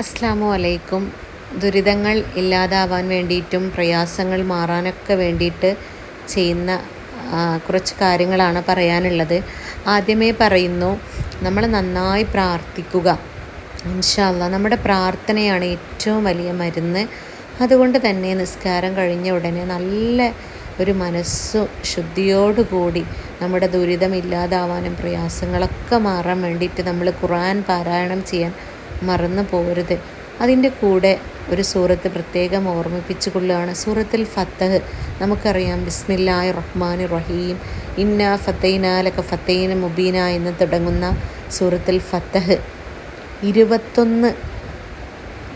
അസ്സാമു അലൈക്കും ദുരിതങ്ങൾ ഇല്ലാതാവാൻ വേണ്ടിയിട്ടും പ്രയാസങ്ങൾ മാറാനൊക്കെ വേണ്ടിയിട്ട് ചെയ്യുന്ന കുറച്ച് കാര്യങ്ങളാണ് പറയാനുള്ളത്. ആദ്യമേ പറയുന്നു നമ്മൾ നന്നായി പ്രാർത്ഥിക്കുക. ഇൻഷാല്ല നമ്മുടെ പ്രാർത്ഥനയാണ് ഏറ്റവും വലിയ മരുന്ന്. അതുകൊണ്ട് തന്നെ നിസ്കാരം കഴിഞ്ഞ ഉടനെ നല്ല ഒരു മനസ്സു ശുദ്ധിയോടുകൂടി നമ്മുടെ ദുരിതം ഇല്ലാതാവാനും പ്രയാസങ്ങളൊക്കെ മാറാൻ വേണ്ടിയിട്ട് നമ്മൾ ഖുർആൻ പാരായണം ചെയ്യാൻ മറന്നു പോരുത്. അതിന്റെ കൂടെ ഒരു സൂറത്ത് പ്രത്യേകം ഓർമ്മിപ്പിച്ചു കൊള്ളുകയാണ് സൂറത്തുൽ ഫത്തഹ് നമുക്കറിയാം. ബിസ്മില്ലാഹി റഹ്മാൻ റഹീം ഇന്ന ഫത്തൈനാലൊക്കെ ഫത്തൈന മുബീന എന്ന് തുടങ്ങുന്ന സൂറത്തിൽ ഫത്തഹ്. ഇരുപത്തൊന്ന്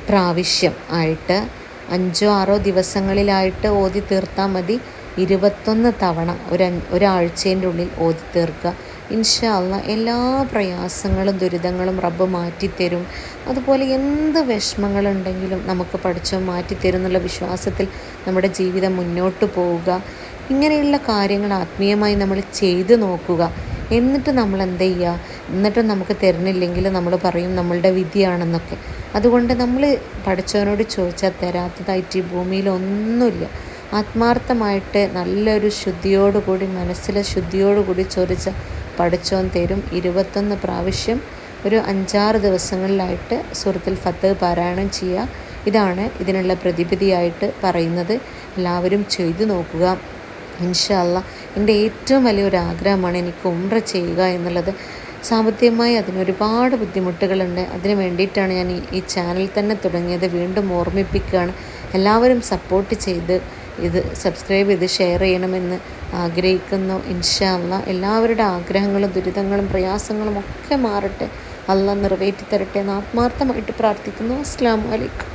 പ്രാവശ്യം ആയിട്ട് അഞ്ചോ ആറോ ദിവസങ്ങളിലായിട്ട് ഓതി തീർത്താൽ മതി. ഇരുപത്തൊന്ന് തവണ ഒരു ഒരാഴ്ചേന്റെ ഉള്ളിൽ ഓതി തീർക്കുക ഇൻഷാ അള്ളാ എല്ലാ പ്രയാസങ്ങളും ദുരിതങ്ങളും റബ്ബ് മാറ്റിത്തരും. അതുപോലെ എന്ത് വിഷമങ്ങളുണ്ടെങ്കിലും നമുക്ക് പഠിച്ചോ മാറ്റിത്തരും എന്നുള്ള വിശ്വാസത്തിൽ നമ്മുടെ ജീവിതം മുന്നോട്ട് പോവുക. ഇങ്ങനെയുള്ള കാര്യങ്ങൾ ആത്മീയമായി നമ്മൾ ചെയ്തു നോക്കുക. എന്നിട്ട് നമ്മൾ എന്ത് ചെയ്യുക? എന്നിട്ടും നമുക്ക് തരുന്നില്ലെങ്കിൽ നമ്മൾ പറയും നമ്മളുടെ വിധിയാണെന്നൊക്കെ. അതുകൊണ്ട് നമ്മൾ പഠിച്ചവനോട് ചോദിച്ചാൽ തരാത്തതായിട്ട് ഈ ഭൂമിയിൽ ആത്മാർത്ഥമായിട്ട് നല്ലൊരു ശുദ്ധിയോടുകൂടി മനസ്സിലെ ശുദ്ധിയോടുകൂടി ചൊരിച്ച പഠിച്ചോൻ തരും. ഇരുപത്തൊന്ന് പ്രാവശ്യം ഒരു അഞ്ചാറ് ദിവസങ്ങളിലായിട്ട് സുഹൃത്തിൽ ഫത്ത് പാരായണം ചെയ്യുക. ഇതാണ് ഇതിനുള്ള പ്രതിവിധിയായിട്ട് പറയുന്നത്. എല്ലാവരും ചെയ്തു നോക്കുക. ഇൻഷല്ല എന്റെ ഏറ്റവും വലിയൊരു ആഗ്രഹമാണ് എനിക്ക് ഉംറ ചെയ്യുക എന്നുള്ളത്. സാമ്പത്തികമായി അതിന് ഒരുപാട് ബുദ്ധിമുട്ടുകളുണ്ട്. അതിനു വേണ്ടിയിട്ടാണ് ഞാൻ ഈ ഈ ചാനൽ തന്നെ തുടങ്ങിയത്. വീണ്ടും ഓർമ്മിപ്പിക്കുകയാണ്. എല്ലാവരും സപ്പോർട്ട് ചെയ്ത് ഇത് സബ്സ്ക്രൈബ് ചെയ്ത് ഷെയർ ചെയ്യണമെന്ന് ആഗ്രഹിക്കുന്നു. ഇൻഷാല്ല എല്ലാവരുടെ ആഗ്രഹങ്ങളും ദുരിതങ്ങളും പ്രയാസങ്ങളും ഒക്കെ മാറട്ടെ. അല്ല നിറവേറ്റി തരട്ടെ എന്ന് ആത്മാർത്ഥമായിട്ട് പ്രാർത്ഥിക്കുന്നു. അസ്ലാം വലൈക്കും